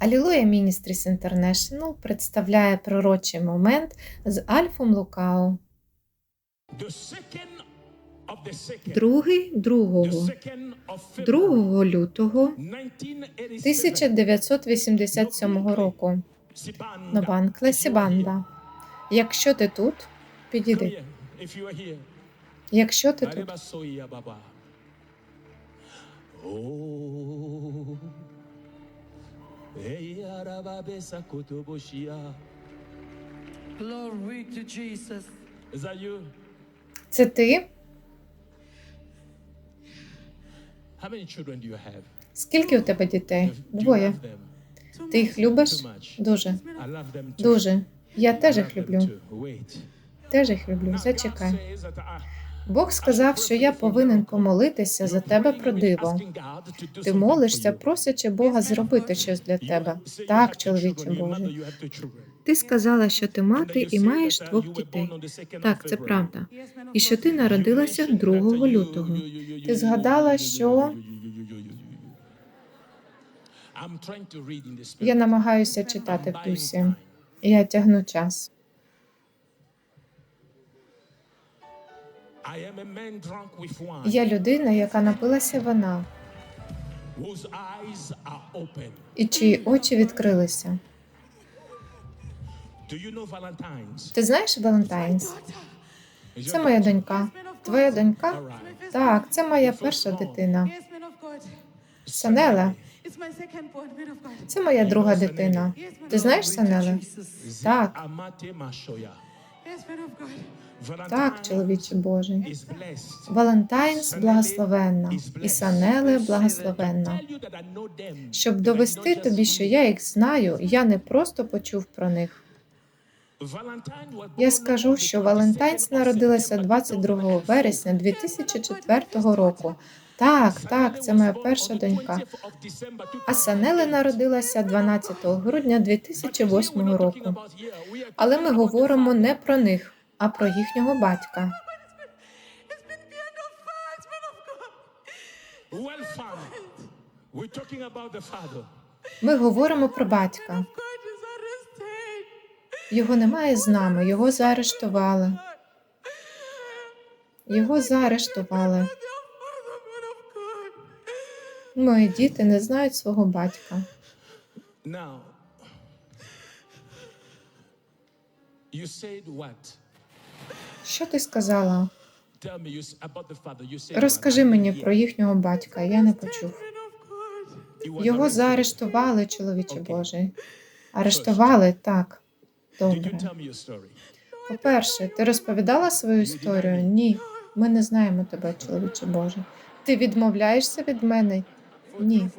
Алілуя Міністріс Інтернешнл представляє пророчий момент з Альфом Лукао. Другий другого, second of February, 2 лютого 1987. 1987 року. Sibanda. Нован Якщо ти тут, підійди. Якщо ти тут, це ти? How many children do you have? Скільки у тебе дітей? Двоє. Ти їх любиш? Дуже. Дуже. Я теж їх люблю. Теж їх люблю. Зачекай. Бог сказав, що я повинен помолитися за тебе про диво. Ти молишся, просячи Бога зробити щось для тебе. Так, чоловіче Боже. Ти сказала, що ти мати і маєш двох дітей. Так, це правда. І що ти народилася 2 лютого. Ти згадала, що я намагаюся читати в дусі. Я тягну час. Я людина, яка напилася вина, і чиї очі відкрилися. Ти знаєш Валентайнс? Це моя донька. Твоя донька? Так, це моя перша дитина. Санела, це моя друга дитина. Ти знаєш Санеле? Так. Так, чоловіче Божий. Валентайнс благословенна, і Санеле благословенна. Щоб довести тобі, що я їх знаю, я не просто почув про них. Я скажу, що Валентайнс народилася 22 вересня 2004 року. Так, так, це моя перша донька. А Санеле народилася 12 грудня 2008 року. Але ми говоримо не про них, а про їхнього батька. Ми говоримо про батька. Його немає з нами, його заарештували. Його заарештували. Мої діти не знають свого батька. Now, you said what? Що ти сказала? Розкажи мені про їхнього батька. Я не почув. Його заарештували, чоловіче Божий. Арештували так. Добре. По-перше, ти розповідала свою історію? Ні. Ми не знаємо тебе, чоловіче Боже. Ти відмовляєшся від мене? Ні.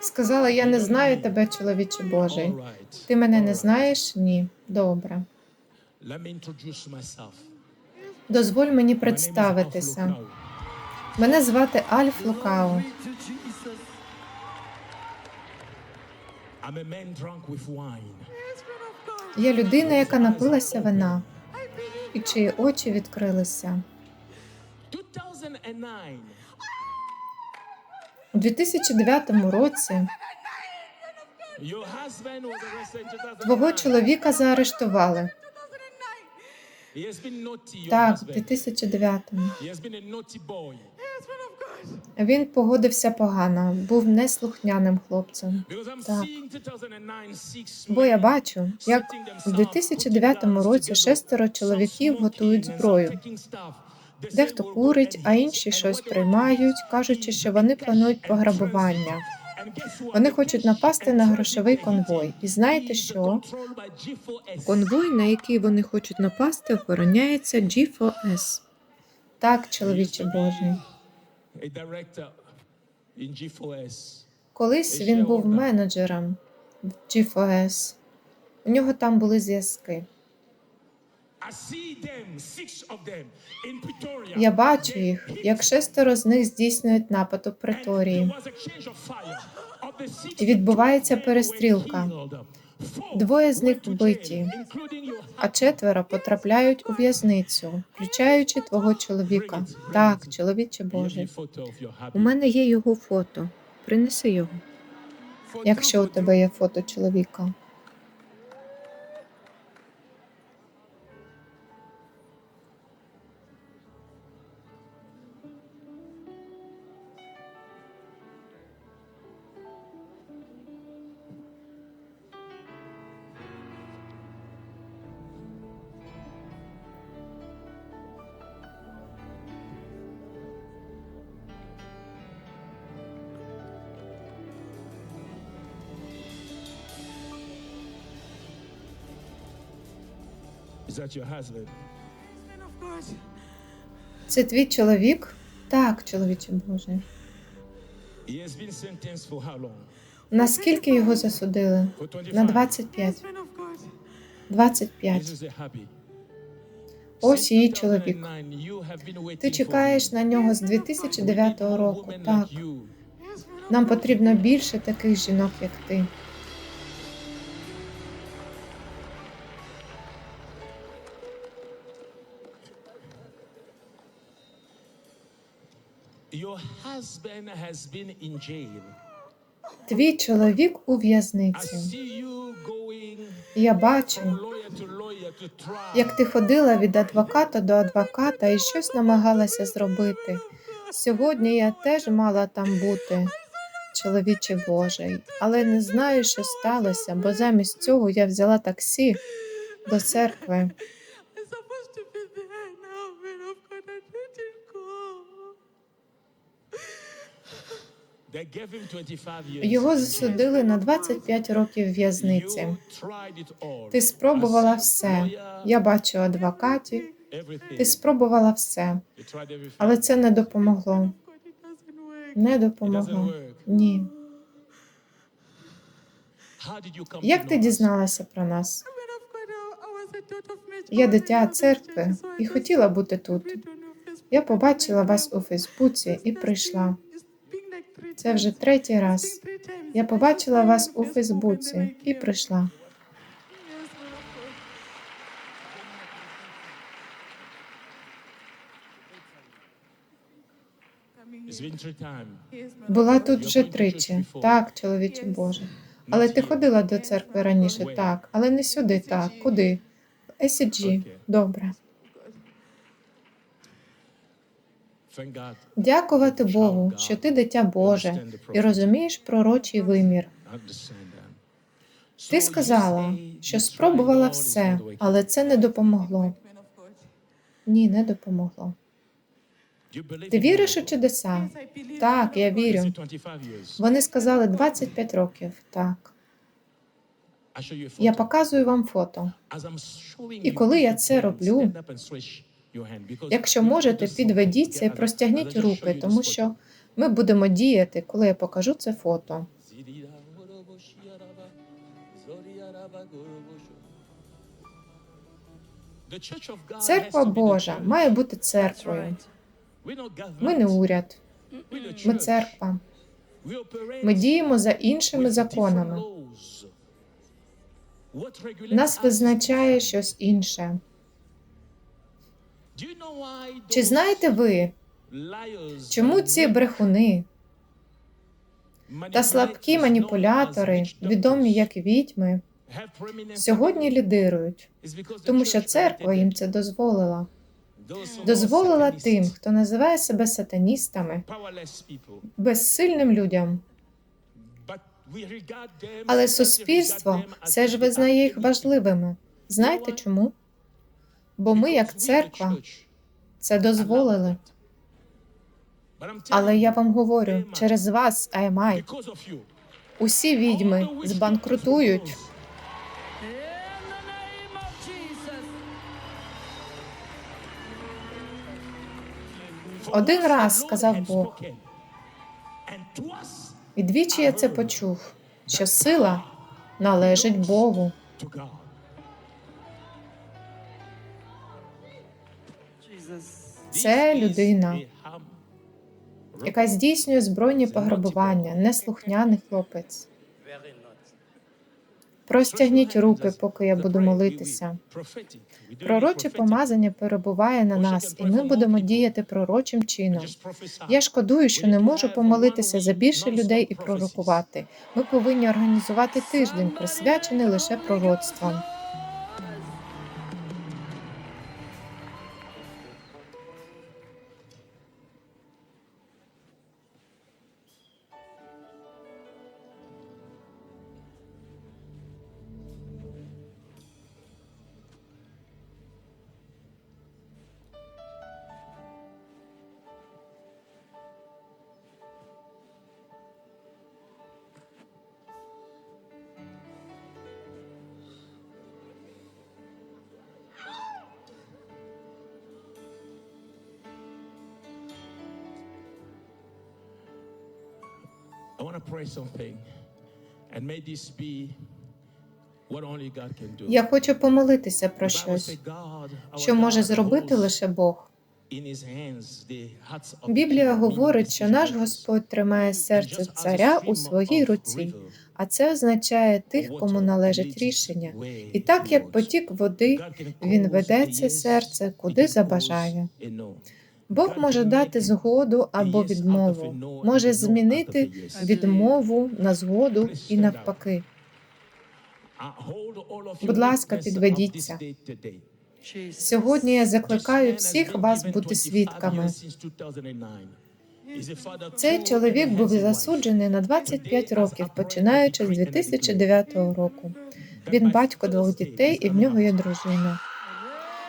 Сказала, я не знаю тебе, чоловіче Божий. Ти мене не знаєш? Ні. Добре. Дозволь мені представитися. Мене звати Альф Лукао. Я людина, яка напилася вина, і чиї очі відкрилися. У 2009 році твого чоловіка заарештували. Так, в 2009. Він погодився погано, був неслухняним хлопцем. Так. seeing 2009 six Бо я бачу, як у 2009 році шестеро чоловіків готують зброю. Дехто курить, а інші щось приймають, кажучи, що вони планують пограбування. Вони хочуть напасти на грошовий конвой. І знаєте що? Конвой, на який вони хочуть напасти, охороняється G4S. Так, чоловіче Божий. Колись він був менеджером в G4S. У нього там були зв'язки. Я бачу їх, як шестеро з них здійснюють напад у six І відбувається перестрілка. Двоє з них вбиті, а четверо потрапляють у в'язницю, включаючи твого чоловіка. Так, чоловіче Боже. У мене є його фото. Принеси його. Якщо у тебе є фото чоловіка. Це твій чоловік? Так, чоловіче Боже. Наскільки його засудили? На 25. Man of God. 25. This is a happy. Ось її чоловік. 2009, you have been waiting Ти чекаєш на нього з 2009 We need року. Так. Нам потрібно більше таких жінок, як ти. Your husband has been in jail. Твій чоловік у в'язниці. Я бачу, як ти ходила від адвоката до адвоката і щось намагалася зробити. Сьогодні я теж мала там бути, чоловіче Божий, але не знаю, що сталося, бо замість цього я взяла таксі до церкви. Його засудили на 25 років в'язниці. Ти спробувала все. Я бачу адвокатів. Ти спробувала все, але це не допомогло. Не допомогло. Ні. Як ти дізналася про нас? Я дитя церкви і хотіла бути тут. Я побачила вас у Фейсбуці і прийшла. Це вже третій раз. Я побачила вас у Фейсбуці і прийшла. Була тут вже тричі. Так, чоловіче Боже. Але ти ходила до церкви раніше, так, але не сюди, так. Куди? В SCG. Добре. Дякувати Богу, що ти дитя Боже і розумієш пророчий вимір. Ти сказала, що спробувала все, але це не допомогло. Ні, не допомогло. Ти віриш у чудеса? Так, я вірю. it 25 years? Вони сказали 25 років. Так. Я показую вам фото. І коли я це роблю, Якщо можете, підведіться і простягніть руки, тому що ми будемо діяти, коли я покажу це фото. Церква Божа має бути церквою. Ми не уряд, ми церква. Ми діємо за іншими законами. Нас визначає щось інше. Чи знаєте ви, чому ці брехуни та слабкі маніпулятори, відомі як відьми, сьогодні лідирують, тому що церква їм це дозволила. Дозволила тим, хто називає себе сатаністами, безсильним людям. Але суспільство все ж визнає їх важливими. Знаєте чому? Бо ми, як церква, це дозволили. Але я вам говорю, через вас, Аймай, усі відьми збанкрутують. Один раз сказав Бог. І двічі я це почув, що сила належить Богу. Це людина, яка здійснює збройні пограбування, неслухняний хлопець. Простягніть руки, поки я буду молитися. Пророче помазання перебуває на нас, і ми будемо діяти пророчим чином. Я шкодую, що не можу помолитися за більше людей і пророкувати. Ми повинні організувати тиждень, присвячений лише пророцтвам. I want to pray something, and may this be what only God can do. Я хочу помолитися про щось, що може зробити лише Бог. Біблія говорить, що наш. Господь тримає серце царя у своїй руці, а це означає тих, кому належить рішення. І так як потік води, він веде це серце, куди забажає. Бог може дати згоду або відмову, може змінити відмову на згоду і навпаки. Будь ласка, підведіться. Сьогодні я закликаю всіх вас бути свідками. years since 2009. He's a father Цей чоловік був засуджений на 25 років, починаючи з 2009 року. Він батько двох дітей, і в нього є дружина.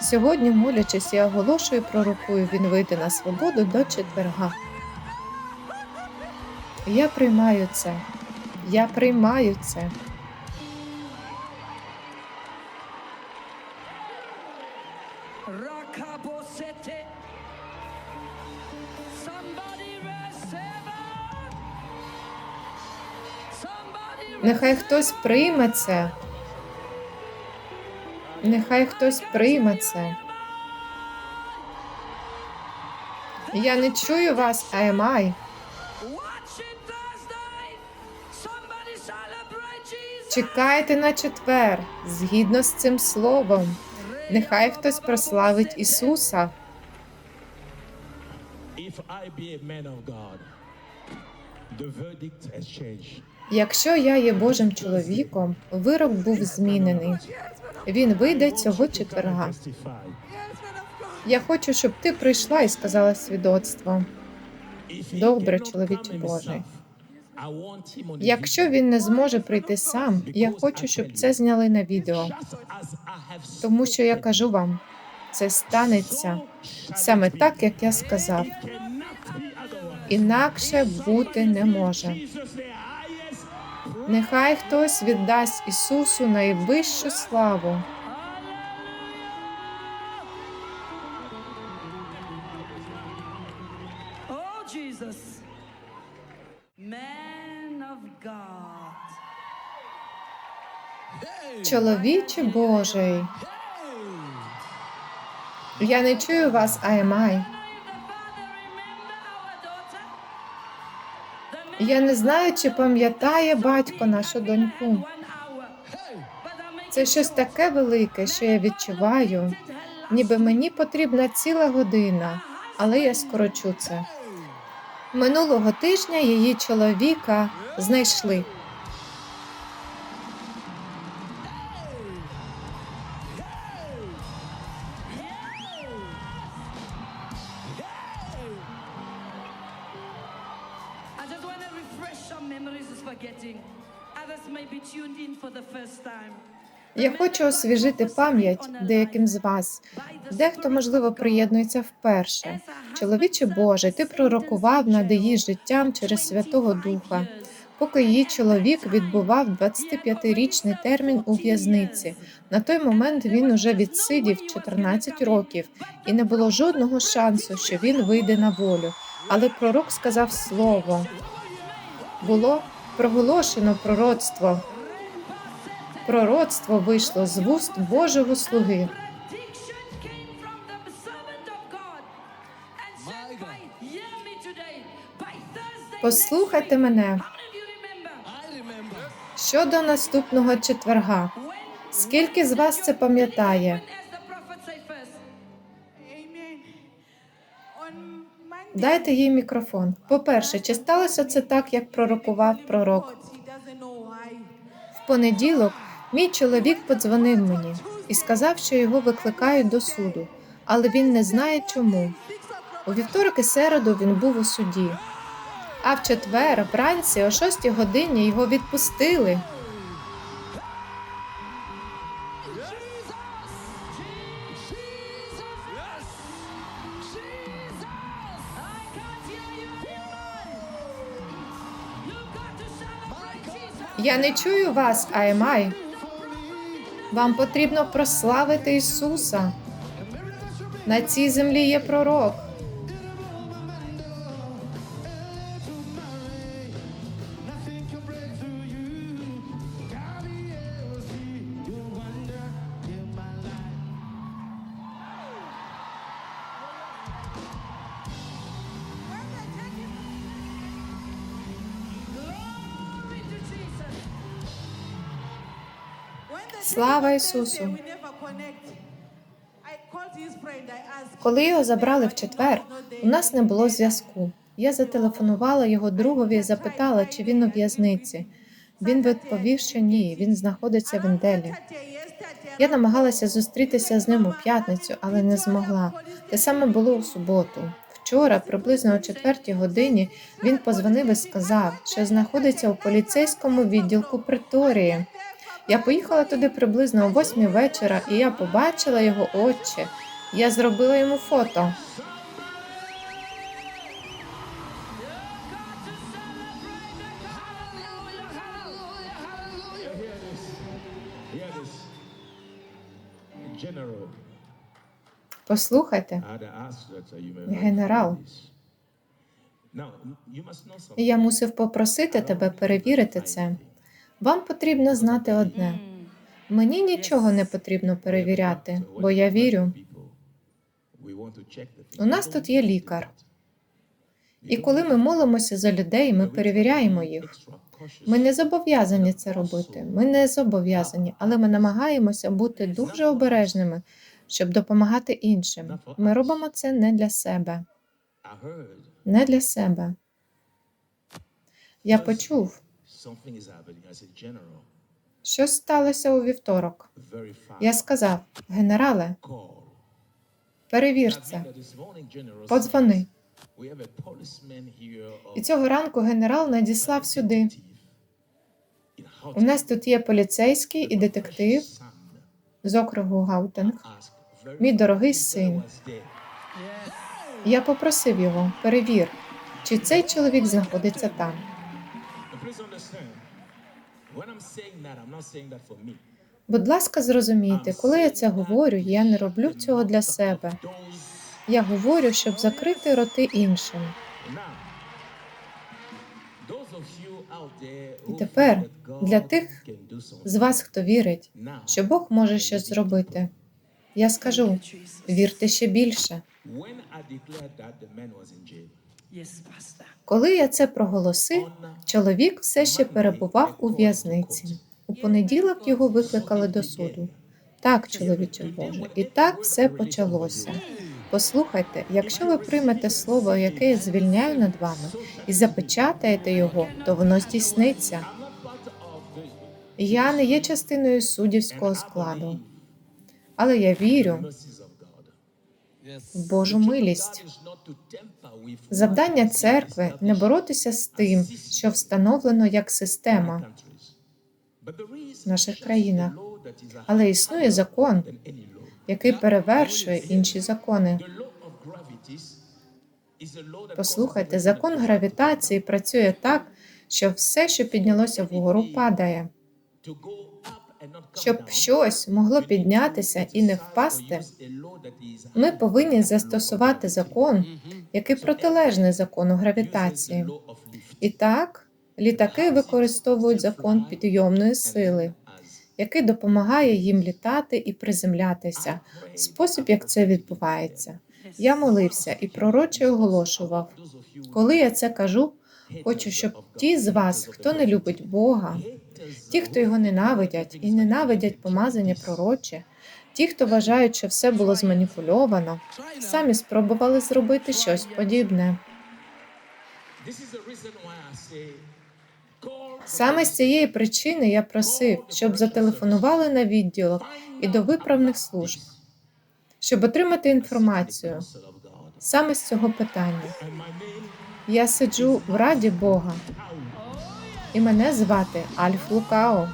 Сьогодні, молячись, я оголошую пророкую, він вийде на свободу до четверга. Я приймаю це. Я приймаю це. Нехай хтось прийме це. Нехай хтось прийме це. Я не чую вас, а I. Watch it Thursday. Somebody celebrate Jesus. Чекайте на четвер, згідно з цим словом. Нехай хтось прославить Ісуса. Якщо я є Божим чоловіком, вирок був змінений. Він вийде цього четверга. Я хочу, щоб ти прийшла і сказала свідоцтво. Добре, чоловіче Божий. Якщо він не зможе прийти сам, я хочу, щоб це зняли на відео, тому що я кажу вам, це станеться саме так, як я сказав. Інакше бути не може. Нехай хтось віддасть Ісусу найвищу славу. Чоловіче Божий. Я не чую вас, а Я не знаю, чи пам'ятає батько нашу доньку. Це щось таке велике, що я відчуваю, ніби мені потрібна ціла година, але я скорочу це. Минулого тижня її чоловіка знайшли. Я хочу освіжити пам'ять деяким з вас. Дехто, можливо, приєднується вперше. Чоловіче Боже, ти пророкував над її життям через Святого Духа, поки її чоловік відбував 25-річний термін у в'язниці. На той момент він уже відсидів 14 років, і не було жодного шансу, що він вийде на волю. Але пророк сказав слово. Було проголошено пророцтво. Пророцтво вийшло з вуст Божого слуги. Послухайте мене. Щодо наступного четверга, скільки з вас це пам'ятає? Дайте їй мікрофон. По-перше, чи сталося це так, як пророкував пророк? В понеділок мій чоловік подзвонив мені і сказав, що його викликають до суду, але він не знає чому. У вівторок і середу він був у суді. А в четвер, вранці, о 6 годині його відпустили. Я не чую вас, Аймай. Вам потрібно прославити Ісуса. На цій землі є пророк. I asked Коли його забрали в четвер, у нас не було зв'язку. Я зателефонувала його другові і запитала, чи він у в'язниці. Він відповів, що ні, він знаходиться в Інделі. Я намагалася зустрітися з ним у п'ятницю, але не змогла. Те саме було у суботу. Вчора, приблизно о четвертій годині, він позвонив і сказав, що знаходиться у поліцейському відділку Преторії. Я поїхала туди приблизно о восьмій вечора, і я побачила його очі. Я зробила йому фото. Послухайте, Генерал. я мусив попросити тебе перевірити це. Вам потрібно знати одне: мені нічого не потрібно перевіряти, бо я вірю. У нас тут є лікар. І коли ми молимося за людей, ми перевіряємо їх. Ми не зобов'язані це робити. Ми не зобов'язані, але ми намагаємося бути дуже обережними, щоб допомагати іншим. Ми робимо це не для себе, не для себе. Я почув, що сталося у вівторок. Я сказав, генерале, перевір це, подзвони. І цього ранку генерал надіслав сюди. У нас тут є поліцейський і детектив з округу Гаутенг. Мій дорогий син. Я попросив його, перевір, чи цей чоловік знаходиться там. Будь ласка, зрозумійте, коли я це говорю, я не роблю цього для себе. Я говорю, щоб закрити роти іншим. І тепер для тих З вас, хто вірить, що Бог може щось зробити. Я скажу, вірте ще більше. Коли я це проголосив, чоловік все ще перебував у в'язниці. У понеділок його викликали до суду. Так, чоловіче Боже, і так все почалося. Послухайте, якщо ви приймете слово, яке я звільняю над вами, і запечатаєте його, то воно здійсниться. Я не є частиною суддівського складу, але я вірю Божу милість. Завдання церкви не боротися з тим, що встановлено як система в наших країнах, але існує закон, який перевершує інші закони. Послухайте, закон гравітації працює так, що все, що піднялося вгору, падає. Щоб щось могло піднятися і не впасти, ми повинні застосувати закон, який протилежний закону гравітації. І так, літаки використовують закон підйомної сили, який допомагає їм літати і приземлятися. Спосіб, як це відбувається. Я молився і пророче оголошував. Коли я це кажу, хочу, щоб ті з вас, хто не любить Бога, ті, хто його ненавидять і ненавидять помазання пророче, ті, хто вважають, що все було зманіпульовано, самі спробували зробити щось подібне. Саме з цієї причини я просив, щоб зателефонували на відділок і до виправних служб, щоб отримати інформацію саме з цього питання. Я сиджу в раді Бога, і мене звати Альф Лукао.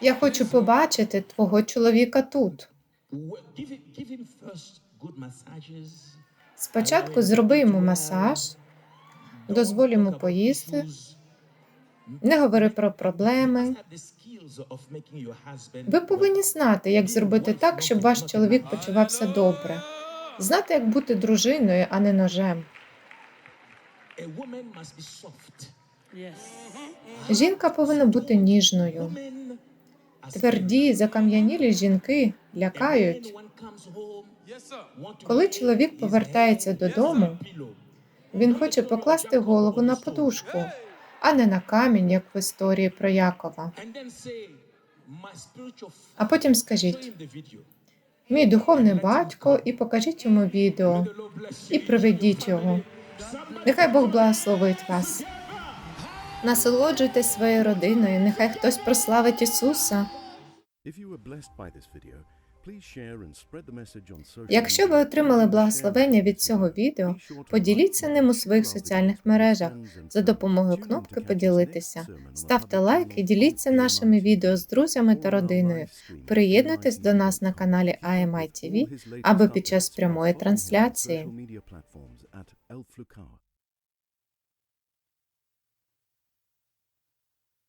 Я хочу побачити твого чоловіка тут. Спочатку зроби йому масаж, дозволь йому поїсти, не говори про проблеми. Ви повинні знати, як зробити так, щоб ваш чоловік почувався добре. Знати, як бути дружиною, а не ножем. Жінка повинна бути ніжною. Тверді, закам'янілі жінки лякають. Коли чоловік повертається додому, Він хоче покласти голову на подушку, а не на камінь, як в історії про Якова. А потім скажіть: мій духовний батько, і покажіть йому відео, і приведіть його. Нехай Бог благословить вас. Насолоджуйтесь своєю родиною, нехай хтось прославить Ісуса. Якщо ви отримали благословення від цього відео, поділіться ним у своїх соціальних мережах за допомогою кнопки Поділитися. Ставте лайк і діліться нашими відео з друзями та родиною. Приєднуйтесь до нас на каналі IMI TV або під час прямої трансляції.